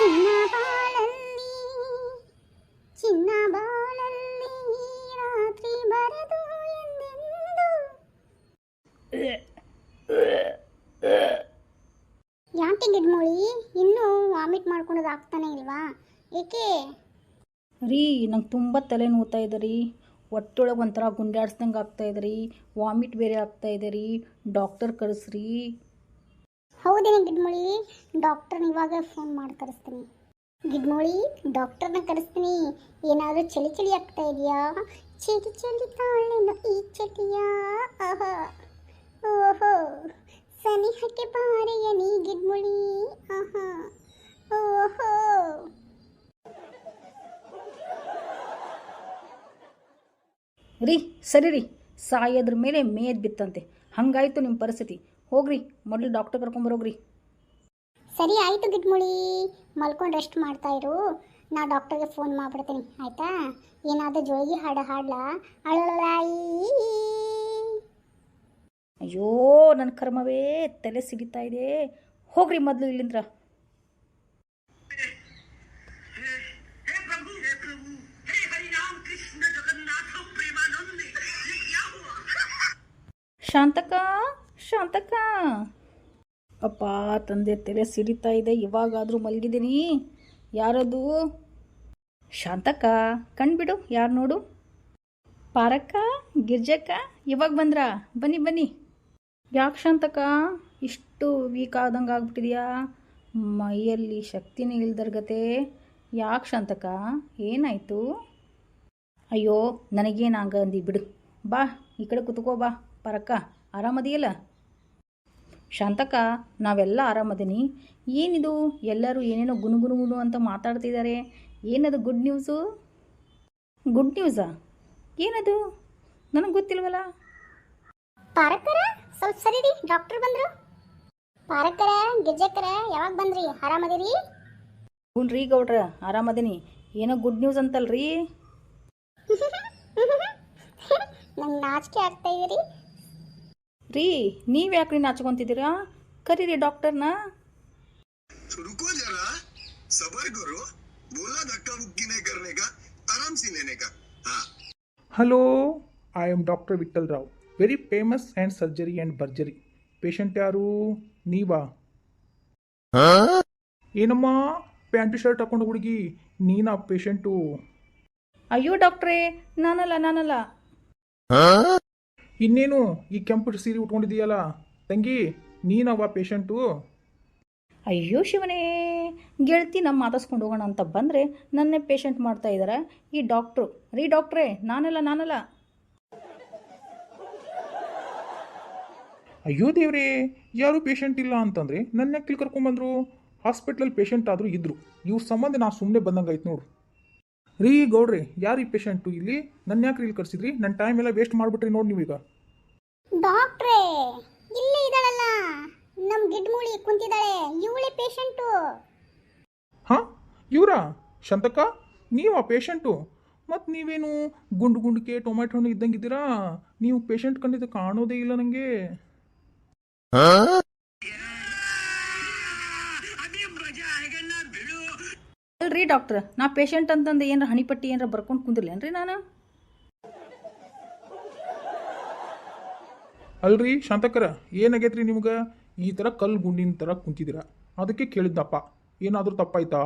ಚಿನ್ನ ಬಾಳಲ್ಲಿ ಚಿನ್ನ ಬಾಳಲ್ಲಿ ರಾತ್ರಿ ಬರದು ಎಂದೆಂದು? ಯಾಕೆ ಗಿಡ್ಮೋಳಿ ಇನ್ನೂ ವಾಮಿಟ್ ಮಾಡ್ಕೊಳೋದು ಆಗ್ತಾನೆ ಇಲ್ವಾ? ಏಕೆ? ರೀ, ನಂಗೆ ತುಂಬ ತಲೆ ನೋವ್ತಾ ಇದೆ ರೀ. ಒಟ್ಟೊಳಗೆ ಒಂಥರ ಗುಂಡಾಡ್ಸ್ದಂಗೆ ಆಗ್ತಾ ಇದೆ ರೀ. ವಾಮಿಟ್ ಬೇರೆ ಆಗ್ತಾ ಇದೆ ರೀ. ಡಾಕ್ಟರ್ ಕರೆಸ್ರಿ. ಹೌದೇನೆ ಗಿಡ್ಮೊಳಿ ಡಾಕ್ಟರ್ನ ಇವಾಗ ಫೋನ್ ಮಾಡಿ ಕರೆಸ್ತೀನಿ. ಗಿಡ್ಮೊಳಿ ಡಾಕ್ಟರ್ನ ಕರೆಸ್ತೀನಿ. ಏನಾದರೂ ಚಳಿ ಚಳಿ ಆಗ್ತಾ ಇದೆಯಾ? ಚಳಿ ಚಳಿ ತಾಳೇನು ಈ ಚಟಿಯ ಆಹಾ. ಓಹೋ. ಸನಿಹಕ್ಕೆ ಬಾರೆಯ ನೀ ಗಿಡ್ಮುಳಿ. ಆಹಾ. ಓಹೋ. ರೀ, ಸರಿ ರೀ. ಸಾಯೋದ್ರ ಮೇಲೆ ಮೇದ್ ಬಿತ್ತಂತೆ. ಹಂಗಾಯ್ತು ನಿಮ್ಮ ಪರಿಸ್ಥಿತಿ. ಹೋಗ್ರಿ ಮೊದಲು ಡಾಕ್ಟರ್ ಕರ್ಕೊಂಬರೋಗ್ರಿ ಸರಿ ಆಯಿತು ಗಿಡ್ಮುಳಿ ಮಲ್ಕೊಂಡು ರೆಸ್ಟ್ ಮಾಡ್ತಾ ಇರು. ನಾ ಡಾಕ್ಟರ್ಗೆ ಫೋನ್ ಮಾಡ್ಬಿಡ್ತೀನಿ ಆಯಿತಾ? ಏನಾದರೂ ಜೋಳಿಗೆ ಹಾಡು ಹಾಡ್ಲಾ? ಅಳೋಳಾಯಿ ಅಯ್ಯೋ ನನ್ನ ಕರ್ಮವೇ ತಲೆ ಸಿಗಿತಾ ಇದೆ. ಹೋಗ್ರಿ ಮೊದಲು ಇಲ್ಲಿಂದ್ರ. ಶಾಂತಕ ಶಾಂತಕ ಅಪ್ಪ, ತಂದೆ ತಲೆ ಸಿಡಿತಾ ಇದೆ, ಇವಾಗಾದರೂ ಮಲಗಿದ್ದೀನಿ. ಯಾರದು? ಶಾಂತಕ ಕಣ್ಬಿಡು, ಯಾರು ನೋಡು? ಪಾರಕ್ಕ, ಗಿರ್ಜಕ್ಕ, ಇವಾಗ ಬಂದ್ರಾ? ಬನ್ನಿ ಬನ್ನಿ. ಯಾಕೆ ಶಾಂತಕ್ಕ? ಇಷ್ಟು ವೀಕ್ ಆದಂಗೆ ಆಗ್ಬಿಟ್ಟಿದ್ಯಾ? ಮೈಯಲ್ಲಿ ಶಕ್ತಿನೇ ಇಲ್ದರ್ಗತೆ ಯಾಕೆ ಶಾಂತಕ ಏನಾಯಿತು? ಅಯ್ಯೋ ನನಗೇನಾಗ ಅಂದಿ ಬಿಡು. ಬಾ, ಈ ಕಡೆ ಕುತ್ಕೋ ಬಾ, ಪರಕ್ಕ. ಆರಾಮದಿಯಲ್ಲ? ಶಾಂತಕ ನಾವೆಲ್ಲ ಆರಾಮದೀನಿ. ಏನಿದು? ಎಲ್ಲರೂ ಏನೇನೋ ಗುನು ಗುನು ಅಂತ ಮಾತಾಡ್ತಿದ್ದಾರೆ ಏನದು ಗುಡ್ ನ್ಯೂಸು ಗುಡ್ ನ್ಯೂಸಾ ಏನದು? ನನಗೆ ಗೊತ್ತಿಲ್ವಲ್ಲ ಪಾರಕ್ಕರ ಸ್ವಲ್ಪ ಸರಿ ಡಾಕ್ಟರ್ ಬಂದರು. ಪಾರಕ್ಕರ ಗಿರ್ಜಕ್ಕರ ಯಾವಾಗ ಬಂದ್ರಿ? ಆರಾಮದಿರಿ? ಹ್ಞೂ ಗೌಡ್ರ ಆರಾಮದೀನಿ. ಏನೋ ಗುಡ್ ನ್ಯೂಸ್ ಅಂತಲ್ರಿ? ನಂಗೆ ನಾಚಿಕೆ ಆಗ್ತಾ ಇದೀರಿ. ರೀ ನೀವು ಯಾಕ್ರಿ ನಾಚ್ಕೊಂತಿದ್ದೀರಾ ಕರೀರಿ ಡಾಕ್ಟರ್ನ रुको जरा सबर करो बोला धक्का मुक्की नहीं करने का आराम से लेने का हाँ hello I am doctor Vithal Rao very famous and surgery and ಭರ್ಜರಿ ಪೇಷಂಟ್ ಯಾರು ನೀವಾ ಏನಮ್ಮ ಪ್ಯಾಂಟ್ ಶರ್ಟ್ ಹಾಕೊಂಡು ಹುಡುಗಿ ನೀನಾ ಪೇಷಂಟು ಅಯ್ಯೋ ಡಾಕ್ಟ್ರೇ ನಾನಲ್ಲ ನಾನಲ್ಲ ಇನ್ನೇನು ಈ ಕೆಂಪು ಸೀರೆ ಉಟ್ಕೊಂಡಿದೀಯಲ್ಲ ತಂಗಿ ನೀನವ ಪೇಷಂಟು ಅಯ್ಯೋ ಶಿವನೇ ಗೆಳತಿ ನಮ್ಮ ಮಾತಾಡ್ಸ್ಕೊಂಡು ಹೋಗೋಣ ಅಂತ ಬಂದರೆ ನನ್ನೇ ಪೇಷಂಟ್ ಮಾಡ್ತಾ ಇದ್ದಾರೆ ಈ ಡಾಕ್ಟ್ರು ರೀ ಡಾಕ್ಟ್ರೇ ನಾನಲ್ಲ ನಾನಲ್ಲ. ಅಯ್ಯೋ ದೇವ್ರೇ ಯಾರು ಪೇಷಂಟ್ ಇಲ್ಲ ಅಂತಂದರೆ ನನ್ನ ಕಿಲ್ ಕರ್ಕೊಂಬಂದ್ರು ಹಾಸ್ಪಿಟ್ಲಲ್ಲಿ ಪೇಷಂಟ್ ಆದರೂ ಇದ್ದರು ಇವ್ರ ಸಂಬಂಧ ನಾ ಸುಮ್ಮನೆ ಬಂದಂಗೆ ಆಯ್ತು ನೋಡು. ರೀ ಗೌಡ್ರಿ ಯಾರು ಈ ಪೇಷಂಟು ಇಲ್ಲಿ ನನ್ನ ಯಾಕೆ ಇಲ್ಲಿ ಕರ್ಸಿದ್ರಿ? ನನ್ನ ಟೈಮ್ ಎಲ್ಲ ವೇಸ್ಟ್ ಮಾಡಿಬಿಟ್ರಿ ನೋಡಿ ನೀವೀಗ. ಡಾಕ್ಟ್ರೇ ಇಲ್ಲೇ ಇದ್ದಾಳಲ್ಲ. ನಮ್ಮ ಗಿಡ್ಮೂಳಿ ಕುಂತಿದ್ದಾಳೆ. ಇವಳೇ ಪೇಷಂಟು ಹಾಂ ಇವರಾ? ಶಂತಕ ನೀವಾ ಪೇಷಂಟು ಮತ್ತು ನೀವೇನು ಗುಂಡು ಗುಂಡಿಕೆ ಟೊಮ್ಯಾಟೊ ಹಣ್ಣು ಇದ್ದಂಗೆ ಇದ್ದೀರಾ? ನೀವು ಪೇಷಂಟ್ ಕಂಡಿದ್ದು ಕಾಣೋದೇ ಇಲ್ಲ ನನಗೆ ಅಲ್ರಿ ಡಾಕ್ಟ್ರ್ ನಾ ಪೇಷಂಟ್ ಅಂತಂದು ಏನಾರ ಹಣಿಪಟ್ಟಿ ಏನಾರ ಬರ್ಕೊಂಡು ಕುಂದಿರ್ಲೇನ್ರಿ ನಾನು? ಅಲ್ರಿ ಶಾಂತಕರ ಏನಾಗೈತ್ರಿ ನಿಮ್ಗೆ? ಈ ಥರ ಕಲ್ಲು ಗುಂಡಿನ ಥರ ಕುಂತಿದ್ದೀರಾ. ಅದಕ್ಕೆ ಕೇಳಿದ್ದಪ್ಪ ಏನಾದರೂ ತಪ್ಪಾಯ್ತಾ?